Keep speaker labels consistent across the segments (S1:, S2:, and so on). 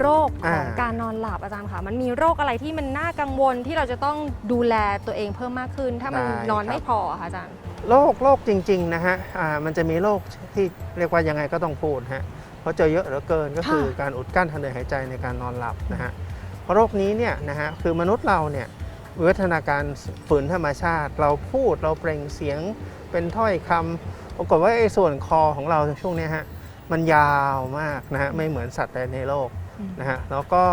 S1: โรคของ
S2: อ่า
S1: การนอนหลับอาจารย์คะมันมีโรคอะไรที่มันน่ากังวลที่เราจะต้องดูแลตัวเองเพิ่มมากขึ้น ถ้ามันนอนไม่พออะค่ะอาจารย์
S2: โรคโรคจริง ๆ นะฮะอ่ามันจะมีโรคที่เรียกว่ายังไงก็ต้องพูดฮะเพราะเจอเยอะเหลือเกินก็คือ
S1: ค่ะ
S2: การอุดกั้นทางเดินหายใจในการนอนหลับนะฮะเพราะโรคนี้เนี่ยนะฮะคือมนุษย์เราเนี่ยวิวัฒนาการฝืนธรรมชาติ เราพูดเราเปล่งเสียงเป็นถ้อยคำปรากฏว่าไอ้ส่วนคอของเราในช่วงเนี้ยฮะ มันยาวมากนะฮะไม่เหมือนสัตว์ใดในโลก
S1: อืม
S2: นะฮะแล้วก็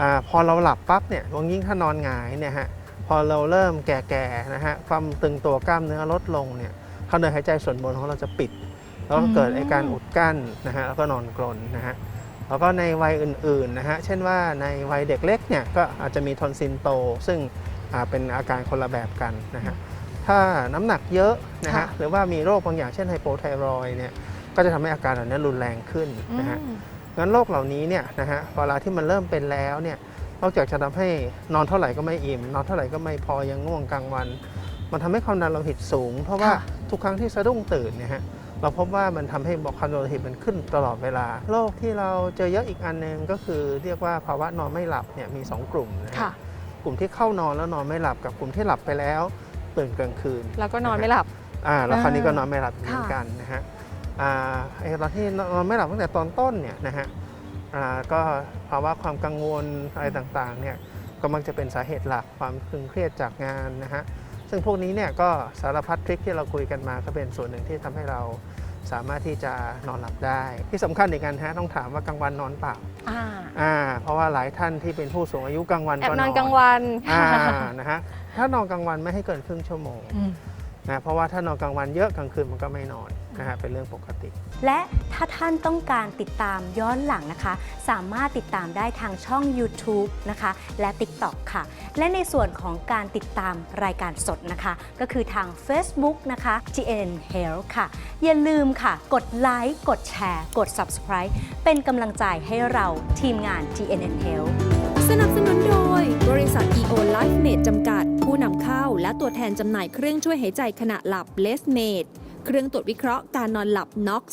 S2: อาพอเราหลับปั๊บเนี่ยยิ่งถ้านอนหงายเนี่ยฮะพอเราเริ่มแก่ๆนะฮะความตึงตัวกล้ามเนื้อลดลงเนี่ยทางเดินหายใจส่วนบนของเราจะปิด แล้วก็เกิด
S1: อืม
S2: ไอการอุดกั้นนะฮะแล้วก็นอนกรนนะฮะแล้วก็ในวัยอื่นๆนะฮะเช่นว่าในวัยเด็กเล็กเนี่ยก็อาจจะมีทอนซิลโต ซึ่งอ่าเป็นอาการคนละแบบกันนะฮะถ้าน้ำหนักเยอะนะฮะ
S1: ค่ะ
S2: หรือว่ามีโรคบางอย่างเช่นไฮโปไทรอยด์เนี่ย ก็จะทำให้อาการเหล่านี้รุนแรงขึ้นนะฮะ
S1: อืม
S2: งั้นโรคเหล่านี้เนี่ยนะฮะเวลาที่มันเริ่มเป็นแล้วเนี่ยนอกจากจะทำให้นอนเท่าไหร่ก็ไม่อิ่ม นอนเท่าไหร่ก็ไม่พอยังง่วงกลางวัน มันทำให้ความดันโลหิตสูง เพราะว่า
S1: ค่ะ
S2: ทุกครั้งที่สะดุ้งตื่นเนี่ยฮะเราพบว่ามันทำให้บอกความดันโลหิตมันขึ้นตลอดเวลาโรคที่เราเจอเยอะอีกอันหนึงก็คือเรียกว่าภาวะนอนไม่หลับเนี่ยมี 2 กลุ่มนะฮะ
S1: ค่ะ
S2: กลุ่มที่เข้านอนแล้วนอนไม่หลับกับกลุ่มที่หลับไปแล้วตื่นกลางคืน
S1: แล้วก็นอนไม่หลับ
S2: อ่าแล้วคราวนี้ก็
S1: อ่าน
S2: อนไม่หลับเหมือน
S1: ค่ะ
S2: กันนะฮะอ่า ไอ้ตอนที่นอนไม่หลับตั้งแต่ตอนต้นเนี่ยนะฮะอ่าก็ภาวะความกังวลอะไรต่างๆเนี่ยก็มักจะเป็นสาเหตุหลักความตึงเครียดจากงานนะฮะซึ่งพวกนี้เนี่ยก็สารพัดทริคที่เราคุยกันมาก็เป็นส่วนหนึ่งที่ทำให้เราสามารถที่จะนอนหลับได้ ที่สำคัญอีกการฮะต้องถามว่ากลางวันนอนเปล่า
S1: อ่า
S2: อ่าเพราะว่าหลายท่านที่เป็นผู้สูงอายุกลางวัน
S1: แอบ
S2: ก็
S1: น
S2: น
S1: อ
S2: อนน
S1: กลางวัน
S2: อ่านะฮะถ้านอนกลางวันไม่ให้เกินครึ่งชั่วโมง
S1: อืม
S2: นะเพราะว่าถ้านอนกลางวันเยอะกลางคืนมันก็ไม่นอน นะฮะเป็นเรื่องปกติ
S3: และถ้าท่านต้องการติดตามย้อนหลังนะคะ สามารถติดตามได้ทางช่อง YouTube นะคะ และ TikTok ค่ะ และในส่วนของการติดตามรายการสดนะคะ ก็คือทาง Facebook นะคะ GN Health ค่ะ อย่าลืมค่ะ กดไลค์กดแชร์ กด Subscribe เป็นกำลังใจให้เราทีมงาน GNN Health
S4: สนับสนุนโดย บริษัท EO Life Made จำกัด ผู้นำเข้าและตัวแทนจำหน่ายเครื่องช่วยหายใจขณะหลับ l e s m a d e เครื่องตรวจวิเคราะห์การนอนหลับ NOX